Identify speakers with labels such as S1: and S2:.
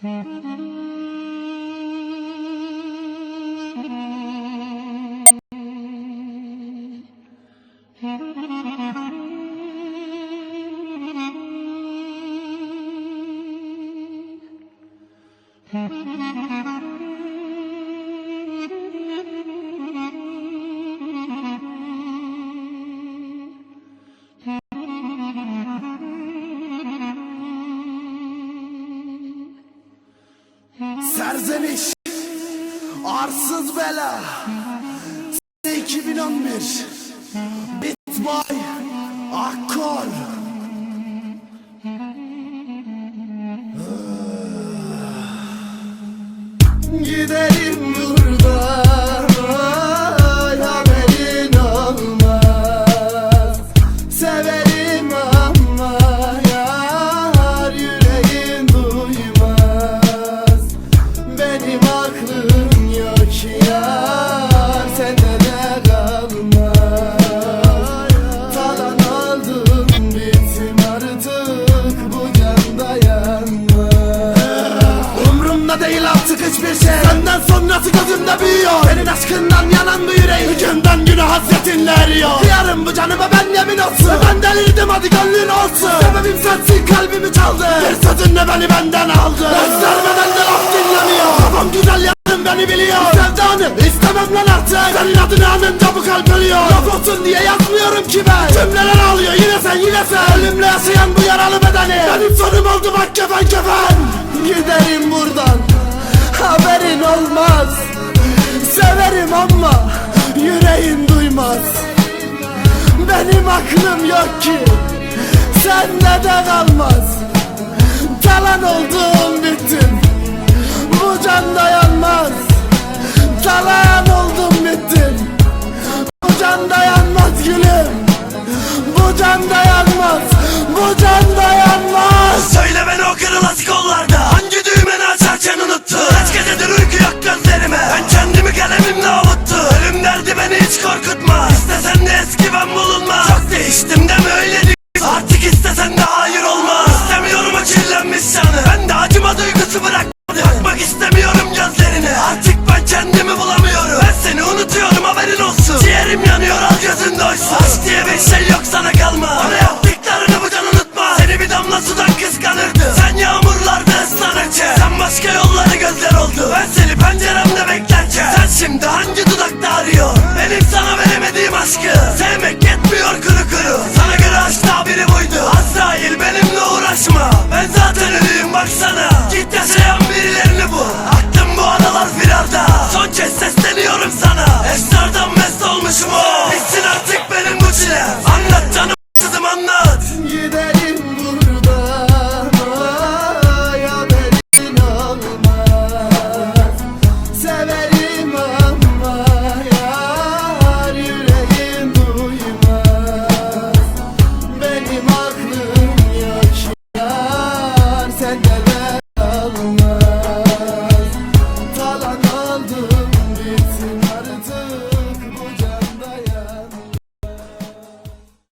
S1: Mm-hmm. Serzeniş Arsız bela 2011 Bit by Akkor. Gidelim Umrumda değil artık hiçbir şey. Senden sonrası gözümde büyüyor. Senin aşkından yanan bu yüreğim Günden güne hasretinle eriyor Kıyarım bu canıma ben yemin olsun. Ben delirdim hadi gönlün olsun. Sebebim sensin kalbimi çaldı. Bir sözünle beni benden aldı? Özlermeden de laf dinlemiyor. Kafam güzel yarım beni biliyor. Sevdanı istemem lan artık. Senin adını anınca bu kalp ölüyor Laf olsun diye yazmıyorum ki ben. Cümleler ağlıyor yine sen yine sen. Ölümle yaşayan bu yaralı bedeni. Benim sonum oldu bak kefen kefen. Giderim buradan Haberin olmaz. Severim ama Yüreğin duymaz. Benim aklım yok ki Sende de kalmaz. Talan oldum bittim. Bu can dayanmaz Bu can dayanmaz Bu can dayanmaz.
S2: Söyle beni o kırılası kollarda. Hangi aşkı. Sevmek yetmiyor kuru kuru. Sana göre aşk tabiri buydu. Azrail benimle uğraşma. Ben zaten ölüyüm baksana. Git yaşayan birilerini bul Aklım bu aralar firarda. Son kez sesleniyorum sana. Esrardan mest olmuşum o